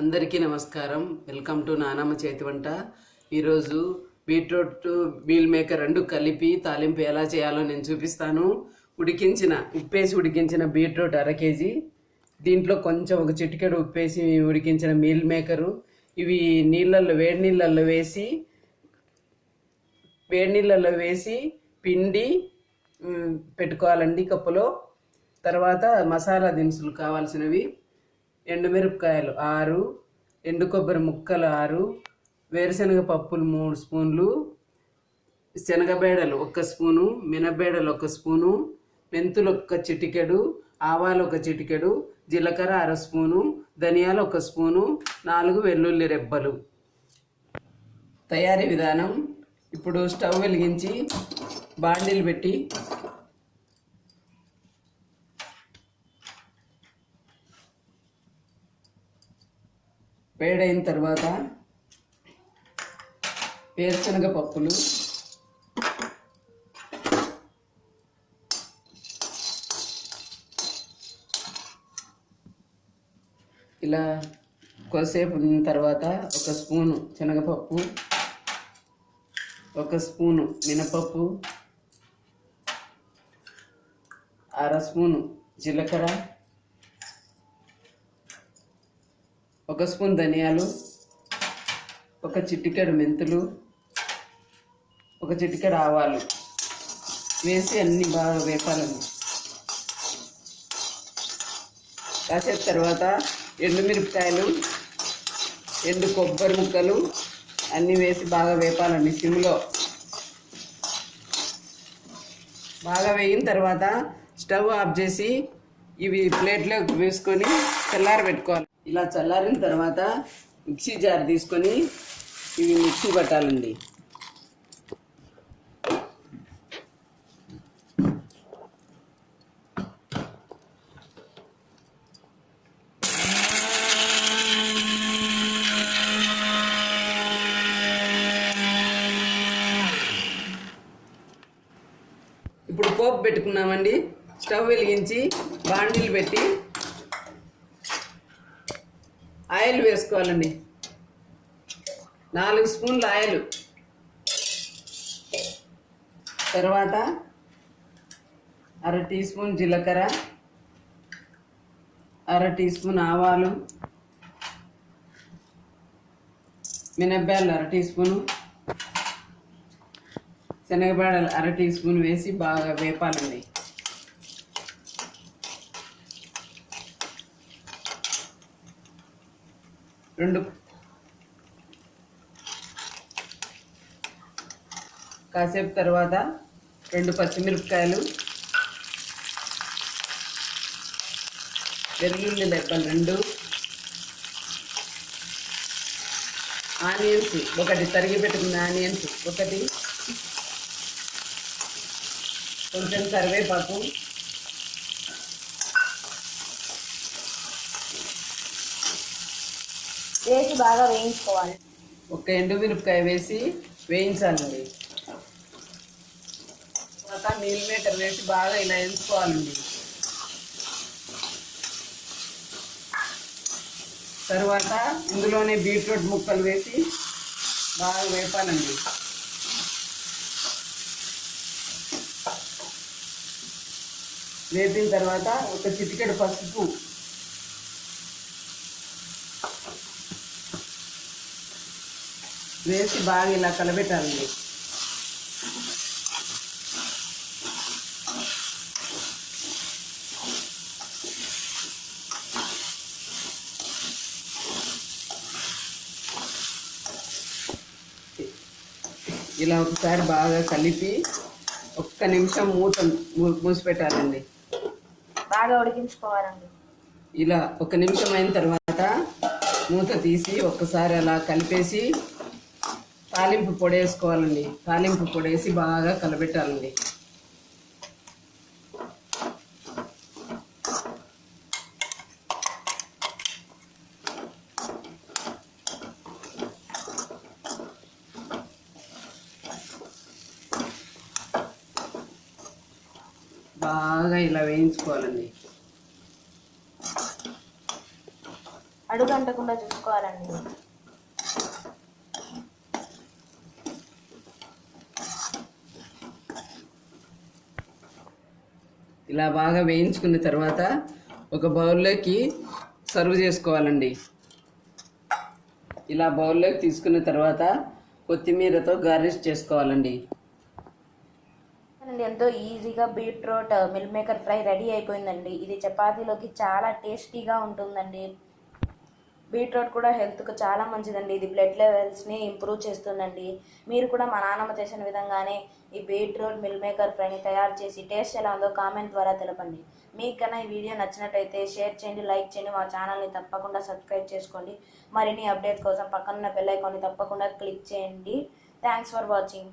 అందరికీ నమస్కారం. Welcome to నానమ్మ చేతి వంట. ఈరోజు బీట్రూట్ మీల్ మేకర్ రెండు కలిపి తాలింపు ఎలా చేయాలో నేను చూపిస్తాను. ఉడికించిన ఉప్పేసి ఉడికించిన బీట్రూట్ అర కేజీ. దీంట్లో కొంచెం ఒక చిటికెడు ఉప్పేసి ఉడికించిన మీల్ మేకరు. ఇవి నీళ్ళల్లో వేడి నీళ్ళల్లో వేసి వేడి నీళ్ళల్లో వేసి పిండి పెట్టుకోవాలండి కప్పులో. తర్వాత మసాలా దినుసులు కావాల్సినవి. ఎండుమిరపకాయలు ఆరు ఎండు కొబ్బరి ముక్కలు ఆరు వేరుశనగ పప్పులు మూడు స్పూన్లు శనగబేడలు ఒక స్పూను మినబేడలు ఒక స్పూను మెంతులు ఒక చిటికెడు ఆవాలు ఒక చిటికెడు జీలకర్ర అర స్పూను ధనియాలు ఒక స్పూను నాలుగు వెల్లుల్లి రెబ్బలు. తయారీ విధానం ఇప్పుడు స్టవ్ వెలిగించి బాండీలు పెట్టి వేడైన తర్వాత వేరుశనగ పప్పులు. ఇలా కొద్దిసేపు ఉన్న తర్వాత ఒక స్పూను శనగపప్పు ఒక స్పూను మినపప్పు అర స్పూను జీలకర్ర ఒక స్పూన్ ధనియాలు ఒక చిటికెడు మెంతులు ఒక చిటికెడు ఆవాలు వేసి అన్ని బాగా వేపాలండి. కాసేపు తర్వాత ఎండుమిరపకాయలు ఎండు కొబ్బరి ముక్కలు అన్నీ వేసి బాగా వేపాలండి సిమ్లో. బాగా వేగిన తర్వాత స్టవ్ ఆఫ్ చేసి ఇవి ప్లేట్లో వేసుకొని చల్లారి పెట్టుకోవాలి. ఇలా చల్లారిన తర్వాత మిక్సీ జార్ తీసుకొని ఇవి మిక్సీ పట్టాలండి. ఇప్పుడు పోపు పెట్టుకున్నామండి. స్టవ్ వెలిగించి బాండీలు పెట్టి ఆయిల్ వేసుకోవాలండి. నాలుగు స్పూన్ల ఆయిల్. తర్వాత అర టీ స్పూన్ జీలకర్ర అర టీ స్పూన్ ఆవాలు మినప్పాయలు అర టీ స్పూను శనగపాడలు అర టీ స్పూన్ వేసి బాగా వేపాలండి. రెండు. కాసేపు తర్వాత రెండు పచ్చిమిరపకాయలు వెల్లుల్లి లెక్కలు రెండు ఆనియన్స్ ఒకటి తరిగి పెట్టుకున్న ఆనియన్స్ ఒకటి కొంచెం కరివేపాకు వేసి బాగా వేయించుకోవాలి. ఒక ఎండుమిరపకాయ వేసి వేయించాలండి. తర్వాత మీల్ మేకర్ వేసి బాగా ఇలా వేయించుకోవాలండి తర్వాత ఇందులోనే బీట్రూట్ ముక్కలు వేసి బాగా వేపాలండి. వేపిన తర్వాత ఒక చిటికెడు పసుపు వేసి బాగా ఇలా కలబెట్టాలండి. ఇలా ఒకసారి బాగా కలిపి ఒక్క నిమిషం మూత మూసిపెట్టాలండి. బాగా ఉడికించుకోవాలండి. ఇలా ఒక నిమిషం అయిన తర్వాత మూత తీసి ఒక్కసారి అలా కలిపేసి తాలింపు పొడి వేసుకోవాలండి తాలింపు పొడి వేసి బాగా కలబెట్టాలండి. బాగా ఇలా వేయించుకోవాలండి. అడుగు అంటకుండా చూసుకోవాలండి. ఇలా బాగా వేయించుకున్న తర్వాత ఒక బౌల్లోకి సర్వ్ చేసుకోవాలండి. ఇలా బౌల్లోకి తీసుకున్న తర్వాత కొత్తిమీరతో గార్నిష్ చేసుకోవాలండి. ఎంతో ఈజీగా beetroot meal maker fry ready అయిపోయిందండి. ఇది చపాతీలోకి చాలా టేస్టీగా ఉంటుందండి. బీట్రూట్ కూడా హెల్త్కు చాలా మంచిదండి. ఇది బ్లడ్ లెవెల్స్ని ఇంప్రూవ్ చేస్తుందండి. మీరు కూడా మా నాన్నమ్మ చేసిన విధంగానే ఈ బీట్రూట్ మిల్ మేకర్ ఫ్రైని తయారు చేసి టేస్ట్ ఎలా ఉందో కామెంట్ ద్వారా తెలపండి. మీకన్నా ఈ వీడియో నచ్చినట్టయితే షేర్ చేయండి లైక్ చేయండి మా ఛానల్ని తప్పకుండా సబ్స్క్రైబ్ చేసుకోండి. మరిన్ని అప్డేట్స్ కోసం పక్కనున్న బెల్ ఐకాన్ని తప్పకుండా క్లిక్ చేయండి. Thanks for watching.